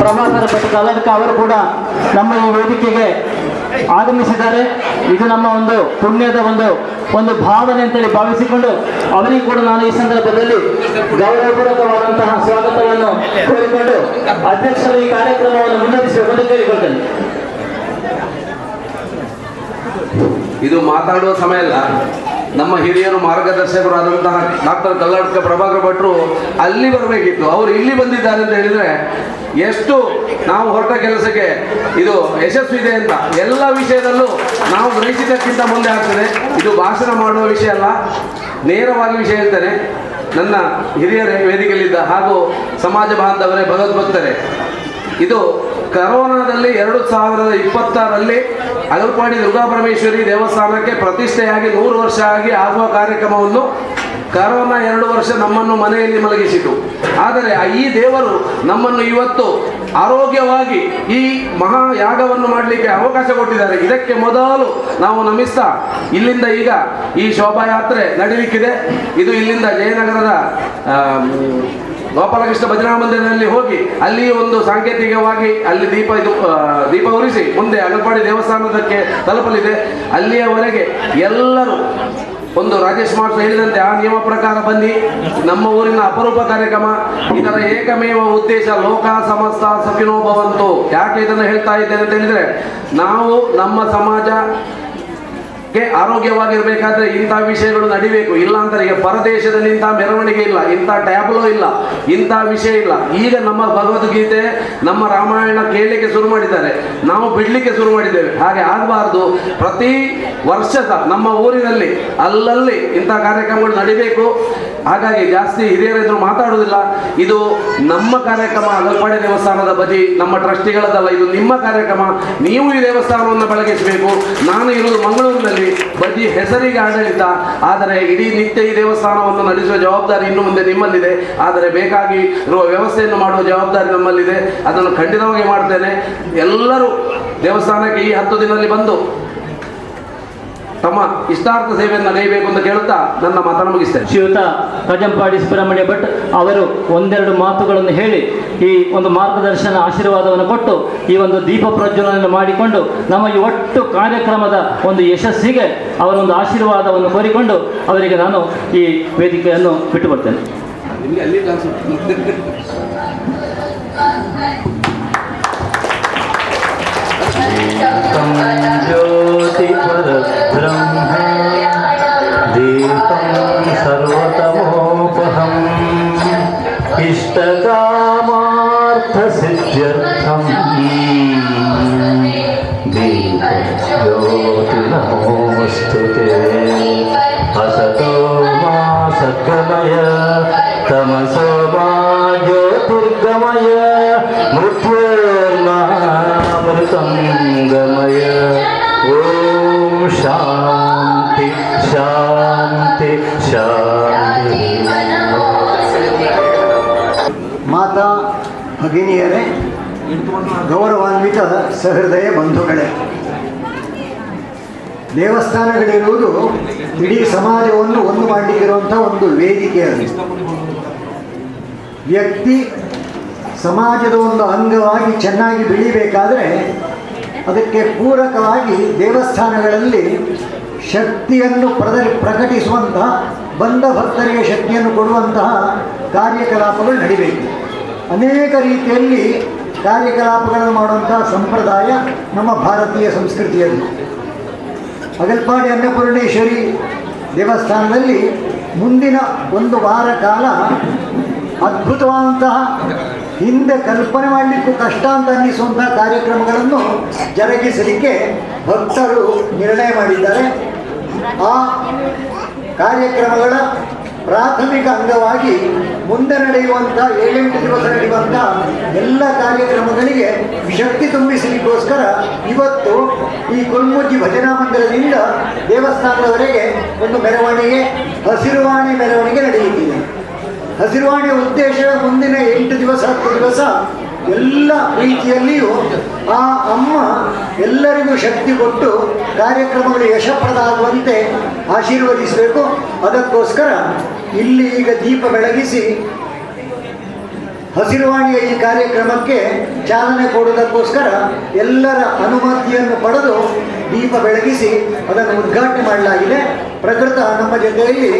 ಪ್ರಭಾಕರ ಭಟ್ ಕಲರ್ಕ ಅವರು ಕೂಡ ನಮ್ಮ ಈ ವೇದಿಕೆಗೆ ಆಗಮಿಸಿದ್ದಾರೆ. ಇದು ನಮ್ಮ ಒಂದು ಪುಣ್ಯದ ಒಂದು ಒಂದು ಭಾವನೆ ಅಂತೇಳಿ ಭಾವಿಸಿಕೊಂಡು ಅವರಿಗೂ ಕೂಡ ನಾನು ಈ ಸಂದರ್ಭದಲ್ಲಿ ಗೌರವಪೂರ್ವಕವಾದಂತಹ ಸ್ವಾಗತವನ್ನು ಕೋರಿಕೊಂಡು ಅಧ್ಯಕ್ಷರು ಈ ಕಾರ್ಯಕ್ರಮವನ್ನು ಮುನ್ನಡೆಸಬೇಕೆಂದು ಕೇಳಿಕೊಳ್ತೇನೆ. ಇದು ಮಾತಾಡುವ ಸಮಯ ಅಲ್ಲ. ನಮ್ಮ ಹಿರಿಯರು ಮಾರ್ಗದರ್ಶಕರಾದಂತಹ ಡಾಕ್ಟರ್ ಕಲ್ಲಾಡ್ಕ ಪ್ರಭಾಕರ್ ಭಟ್ರು ಅಲ್ಲಿ ಬರಬೇಕಿತ್ತು. ಅವರು ಇಲ್ಲಿ ಬಂದಿದ್ದಾರೆ ಅಂತ ಹೇಳಿದ್ರೆ ಎಷ್ಟು ನಾವು ಹೊರಟ ಕೆಲಸಕ್ಕೆ ಇದು ಯಶಸ್ವಿ ಇದೆ ಅಂತ ಎಲ್ಲ ವಿಷಯದಲ್ಲೂ ನಾವು ಗ್ರಹಿಸಿದ್ದಕ್ಕಿಂತ ಮುಂದೆ ಆಗ್ತದೆ. ಇದು ಭಾಷಣ ಮಾಡುವ ವಿಷಯ ಅಲ್ಲ, ನೇರವಾಗಿ ವಿಷಯ ಹೇಳ್ತೇನೆ. ನನ್ನ ಹಿರಿಯರ ವೇದಿಕೆಯಲ್ಲಿದ್ದ ಹಾಗೂ ಸಮಾಜ ಬಾಂಧವರೇ, ಭಗವದ್ಭಕ್ತರೇ, ಇದು ಕರೋನಾದಲ್ಲಿ ಎರಡು ಸಾವಿರದ ಇಪ್ಪತ್ತಾರಲ್ಲಿ ಅಗಲ್ಪಾಡಿ ದುರ್ಗಾಪರಮೇಶ್ವರಿ ದೇವಸ್ಥಾನಕ್ಕೆ ಪ್ರತಿಷ್ಠೆಯಾಗಿ ನೂರು ವರ್ಷ ಆಗಿ ಆಗುವ ಕಾರ್ಯಕ್ರಮವನ್ನು ಕರೋನಾ ಎರಡು ವರ್ಷ ನಮ್ಮನ್ನು ಮನೆಯಲ್ಲಿ ಮಲಗಿಸಿತು. ಆದರೆ ಈ ದೇವರು ನಮ್ಮನ್ನು ಇವತ್ತು ಆರೋಗ್ಯವಾಗಿ ಈ ಮಹಾ ಯಾಗವನ್ನು ಮಾಡಲಿಕ್ಕೆ ಅವಕಾಶ ಕೊಟ್ಟಿದ್ದಾರೆ. ಇದಕ್ಕೆ ಮೊದಲು ನಾವು ನಮಿಸ್ತಾ, ಇಲ್ಲಿಂದ ಈಗ ಈ ಶೋಭಾಯಾತ್ರೆ ನಡೀಲಿಕ್ಕಿದೆ. ಇದು ಇಲ್ಲಿಂದ ಜಯನಗರದ ಗೋಪಾಲಕೃಷ್ಣ ಭಜನಾ ಮಂದಿರದಲ್ಲಿ ಹೋಗಿ ಅಲ್ಲಿ ಒಂದು ಸಾಂಕೇತಿಕವಾಗಿ ಅಲ್ಲಿ ದೀಪ ಇದು ದೀಪ ಉರಿಸಿ ಮುಂದೆ ಅಗಲ್ಪಾಡಿ ದೇವಸ್ಥಾನದಕ್ಕೆ ತಲುಪಲಿದೆ. ಅಲ್ಲಿಯವರೆಗೆ ಎಲ್ಲರೂ ಒಂದು ರಾಜೇಶ್ ಮಾಸ್ಟರ್ ಹೇಳಿದಂತೆ ಆ ನಿಯಮ ಪ್ರಕಾರ ಬನ್ನಿ. ನಮ್ಮ ಊರಿನ ಅಪರೂಪ ಕಾರ್ಯಕ್ರಮ. ಇದರ ಏಕಮೇವ ಉದ್ದೇಶ ಲೋಕ ಸಮಸ್ತ ಸಖಿನೋ ಭವಂತು ಯಾಕೆ ಇದನ್ನು ಹೇಳ್ತಾ ಇದ್ದೇನೆ ಅಂತ ಹೇಳಿದ್ರೆ, ನಾವು ನಮ್ಮ ಸಮಾಜ ಆರೋಗ್ಯವಾಗಿರ್ಬೇಕಾದ್ರೆ ಇಂಥ ವಿಷಯಗಳು ನಡಿಬೇಕು. ಇಲ್ಲ ಅಂತಾರೆ ಈಗ ಪರದೇಶದಲ್ಲಿ ಇಂಥ ಮೆರವಣಿಗೆ ಇಲ್ಲ, ಇಂಥ ಟ್ಯಾಬ್ಲೋ ಇಲ್ಲ, ಇಂಥ ವಿಷಯ ಇಲ್ಲ. ಈಗ ನಮ್ಮ ಭಗವದ್ಗೀತೆ ನಮ್ಮ ರಾಮಾಯಣ ಕೇಳಲಿಕ್ಕೆ ಶುರು ಮಾಡಿದ್ದಾರೆ. ನಾವು ಬಿಡ್ಲಿಕ್ಕೆ ಶುರು ಮಾಡಿದ್ದೇವೆ. ಹಾಗೆ ಆಗಬಾರ್ದು. ಪ್ರತಿ ವರ್ಷದ ನಮ್ಮ ಊರಿನಲ್ಲಿ, ಅಲ್ಲಲ್ಲಿ ಇಂಥ ಕಾರ್ಯಕ್ರಮಗಳು ನಡಿಬೇಕು. ಹಾಗಾಗಿ ಜಾಸ್ತಿ ಹಿರಿಯರೆದುರು ಮಾತಾಡುವುದಿಲ್ಲ. ಇದು ನಮ್ಮ ಕಾರ್ಯಕ್ರಮ, ಅಗಲ್ಪಾಡಿ ದೇವಸ್ಥಾನದ ಬದಿ, ನಮ್ಮ ಟ್ರಸ್ಟಿಗಳದಲ್ಲ ಇದು ನಿಮ್ಮ ಕಾರ್ಯಕ್ರಮ. ನೀವು ಈ ದೇವಸ್ಥಾನವನ್ನು ಬೆಳಗಿಸಬೇಕು. ನಾನು ಇರುವುದು ಮಂಗಳೂರಿನಲ್ಲಿ. ಬದಿ ಹೆಸರಿಗೆ ಆಡಳಿತ, ಆದರೆ ಇಡೀ ನಿತ್ಯ ಈ ದೇವಸ್ಥಾನವನ್ನು ನಡೆಸುವ ಜವಾಬ್ದಾರಿ ಇನ್ನು ಮುಂದೆ ನಿಮ್ಮಲ್ಲಿದೆ. ಆದರೆ ಬೇಕಾಗಿ ಇರುವ ವ್ಯವಸ್ಥೆಯನ್ನು ಮಾಡುವ ಜವಾಬ್ದಾರಿ ನಮ್ಮಲ್ಲಿದೆ. ಅದನ್ನು ಖಂಡಿತವಾಗಿ ಮಾಡ್ತೇನೆ. ಎಲ್ಲರೂ ದೇವಸ್ಥಾನಕ್ಕೆ ಈ ಹತ್ತು ದಿನದಲ್ಲಿ ಬಂದು ತಮ್ಮ ಇಷ್ಟಾರ್ಥ ಸೇವೆಯನ್ನು ನಡೆಯಬೇಕು ಅಂತ ಕೇಳುತ್ತಾ ನನ್ನ ಮಾತನ್ನು ಮುಗಿಸ್ತೇನೆ. ಶ್ರೀಯುತ ಕಜಂಪಾಡಿ ಸುಬ್ರಹ್ಮಣ್ಯ ಭಟ್ ಅವರು ಒಂದೆರಡು ಮಾತುಗಳನ್ನು ಹೇಳಿ ಈ ಒಂದು ಮಾರ್ಗದರ್ಶನ ಆಶೀರ್ವಾದವನ್ನು ಕೊಟ್ಟು ಈ ಒಂದು ದೀಪ ಪ್ರಜ್ವಲನೆಯನ್ನು ಮಾಡಿಕೊಂಡು ನಮ್ಮ ಈ ಒಟ್ಟು ಕಾರ್ಯಕ್ರಮದ ಒಂದು ಯಶಸ್ಸಿಗೆ ಅವರ ಒಂದು ಆಶೀರ್ವಾದವನ್ನು ಕೋರಿಕೊಂಡು ಅವರಿಗೆ ನಾನು ಈ ವೇದಿಕೆಯನ್ನು ಬಿಟ್ಟು ಬರ್ತೇನೆ. ನಿಮ್ಗೆ इष्टकामार्थसिद्ध्यर्थम् दीपज्योतिनमोऽस्तु ते असतो मा सद्गमय तमसो मा ज्योतिर्गमय मृत्योर्मामृतं गमय ಭಗಿನಿಯರೇ ಗೌರವಾನ್ವಿತ ಸಹೃದಯ ಬಂಧುಗಳೇ. ದೇವಸ್ಥಾನಗಳಿರುವುದು ಇಡೀ ಸಮಾಜವನ್ನು ಒಂದು ಮಾಡಲಿಕ್ಕಿರುವಂಥ ಒಂದು ವೇದಿಕೆ ಅದು. ವ್ಯಕ್ತಿ ಸಮಾಜದ ಒಂದು ಅಂಗವಾಗಿ ಚೆನ್ನಾಗಿ ಬೆಳಿಬೇಕಾದರೆ ಅದಕ್ಕೆ ಪೂರಕವಾಗಿ ದೇವಸ್ಥಾನಗಳಲ್ಲಿ ಶಕ್ತಿಯನ್ನು ಪ್ರದ ಪ್ರಕಟಿಸುವಂತಹ, ಬಂದ ಭಕ್ತರಿಗೆ ಶಕ್ತಿಯನ್ನು ಕೊಡುವಂತಹ ಕಾರ್ಯಕಲಾಪಗಳು ನಡಿಬೇಕು. ಅನೇಕ ರೀತಿಯಲ್ಲಿ ಕಾರ್ಯಕಲಾಪಗಳನ್ನು ಮಾಡುವಂತಹ ಸಂಪ್ರದಾಯ ನಮ್ಮ ಭಾರತೀಯ ಸಂಸ್ಕೃತಿಯಲ್ಲಿ. ಅಗಲ್ಪಾಡಿ ಅನ್ನಪೂರ್ಣೇಶ್ವರಿ ದೇವಸ್ಥಾನದಲ್ಲಿ ಮುಂದಿನ ಒಂದು ವಾರ ಕಾಲ ಅದ್ಭುತವಾದಂತಹ ಹಿಂದೆ ಕಲ್ಪನೆ ಮಾಡಲಿಕ್ಕೂ ಕಷ್ಟ ಅಂತ ಅನ್ನಿಸುವಂತಹ ಕಾರ್ಯಕ್ರಮಗಳನ್ನು ಜರುಗಿಸಲಿಕ್ಕೆ ಭಕ್ತರು ನಿರ್ಣಯ ಮಾಡಿದ್ದಾರೆ. ಆ ಕಾರ್ಯಕ್ರಮಗಳ ಪ್ರಾಥಮಿಕ ಅಂಗವಾಗಿ ಮುಂದೆ ನಡೆಯುವಂಥ ಏಳೆಂಟು ದಿವಸ ನಡೆಯುವಂಥ ಎಲ್ಲ ಕಾರ್ಯಕ್ರಮಗಳಿಗೆ ಶಕ್ತಿ ತುಂಬಿಸಲಿಕ್ಕೋಸ್ಕರ ಇವತ್ತು ಈ ಕುಲ್ಮುಜ್ಜಿ ಭಜನಾ ಮಂದಿರದಿಂದ ದೇವಸ್ಥಾನದವರೆಗೆ ಒಂದು ಮೆರವಣಿಗೆ, ಹಸಿರುವಾಣಿ ಮೆರವಣಿಗೆ ನಡೆಯುತ್ತಿದೆ. ಹಸಿರುವಾಣಿಯ ಉದ್ದೇಶ ಮುಂದಿನ ಎಂಟು ದಿವಸ, ಹತ್ತು ದಿವಸ ಎಲ್ಲ ರೀತಿಯಲ್ಲಿಯೂ ಆ ಅಮ್ಮ ಎಲ್ಲರಿಗೂ ಶಕ್ತಿ ಕೊಟ್ಟು ಕಾರ್ಯಕ್ರಮಗಳು ಯಶಪ್ರದ ಆಗುವಂತೆ ಆಶೀರ್ವದಿಸಬೇಕು. ಅದಕ್ಕೋಸ್ಕರ ಇಲ್ಲಿ ಈಗ ದೀಪ ಬೆಳಗಿಸಿ ಹಸಿರುವಾಣಿಯ ಈ ಕಾರ್ಯಕ್ರಮಕ್ಕೆ ಚಾಲನೆ ಕೊಡುವುದಕ್ಕೋಸ್ಕರ ಎಲ್ಲರ ಅನುಮತಿಯನ್ನು ಪಡೆದು ದೀಪ ಬೆಳಗಿಸಿ ಅದನ್ನು ಉದ್ಘಾಟನೆ ಮಾಡಲಾಗಿದೆ. ಪ್ರಕೃತ ನಮ್ಮ ಜೊತೆಯಲ್ಲಿ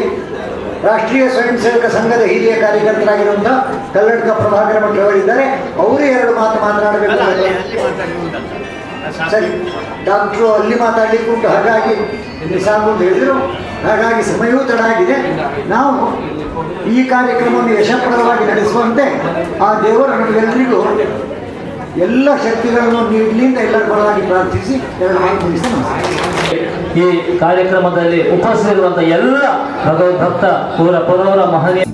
ರಾಷ್ಟ್ರೀಯ ಸ್ವಯಂ ಸೇವಕ ಸಂಘದ ಹಿರಿಯ ಕಾರ್ಯಕರ್ತರಾಗಿರುವಂತಹ ಕಲ್ಲಡ್ಕ ಪ್ರಭಾಕರ ಮಠ ಅವರಿದ್ದಾರೆ ಅವರೇ ಎರಡು ಮಾತು ಮಾತನಾಡಬೇಕು ಸರಿ ಡಾಕ್ಟ್ರು ಅಲ್ಲಿ ಮಾತಾಡಲಿಕ್ಕೆ ಉಂಟು ಹಾಗಾಗಿ ಅಂತ ಹೇಳಿದ್ರು. ಹಾಗಾಗಿ ಸಮಯವೂ ತಡ ನಾವು ಈ ಕಾರ್ಯಕ್ರಮವನ್ನು ಯಶಪ್ರದವಾಗಿ ನಡೆಸುವಂತೆ ಆ ದೇವರು ನಮಗೆಲ್ಲರಿಗೂ ಎಲ್ಲ ಶಕ್ತಿಗಳನ್ನು ನೀಡಲಿ ಅಂತ ಎಲ್ಲರ ಪರವಾಗಿ ಪ್ರಾರ್ಥಿಸಿ ಈ ಕಾರ್ಯಕ್ರಮದಲ್ಲಿ ಉಪಸ್ಥಿತಿರುವಂತಹ ಎಲ್ಲ ಭಗವದ್ಭಕ್ತ ಪೂರ ಪುರವರ ಮಹನೀಯ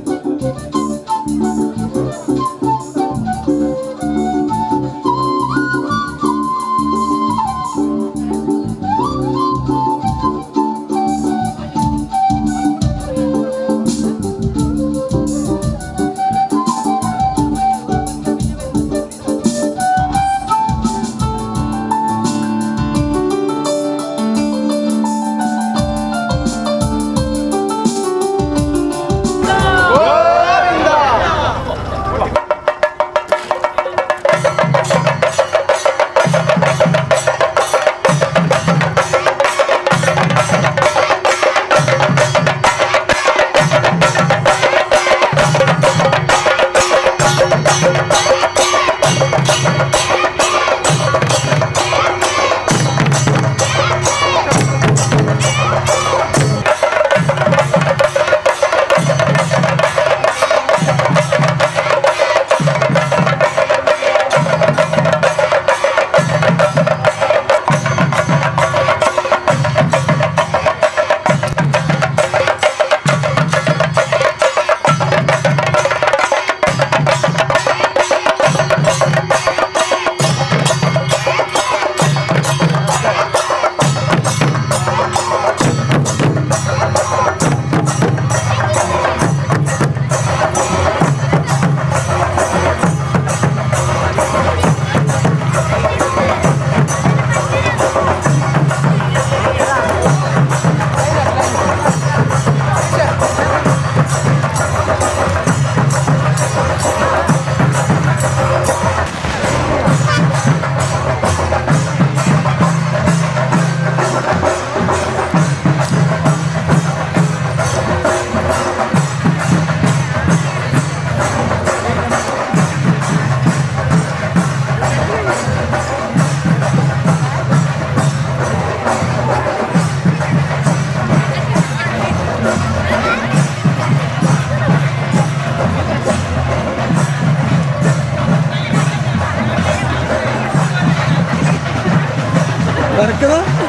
ഇറക്കുന്നത്